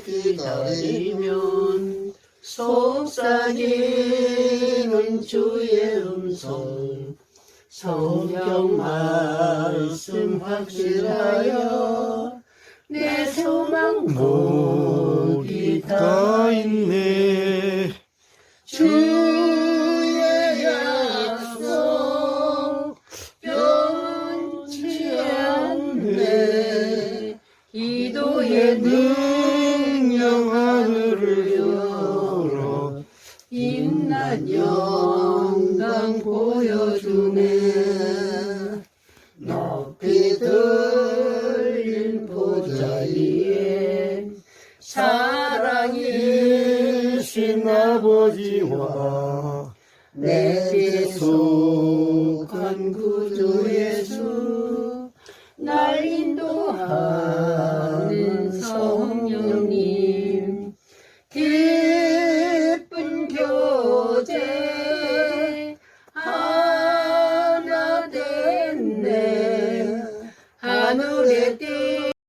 기다리면 속삭이는 주의 음성 성경 말씀 확실하여 내 소망 복이 다다 있네. 주의 약속 변치 않네. 기도의 능 임난 영광 보여주네. 높이 들린 보좌 위에 사랑이신 아버지와 내게 속한 구주 예수 날 인도하는 성령님. 길 Manu de.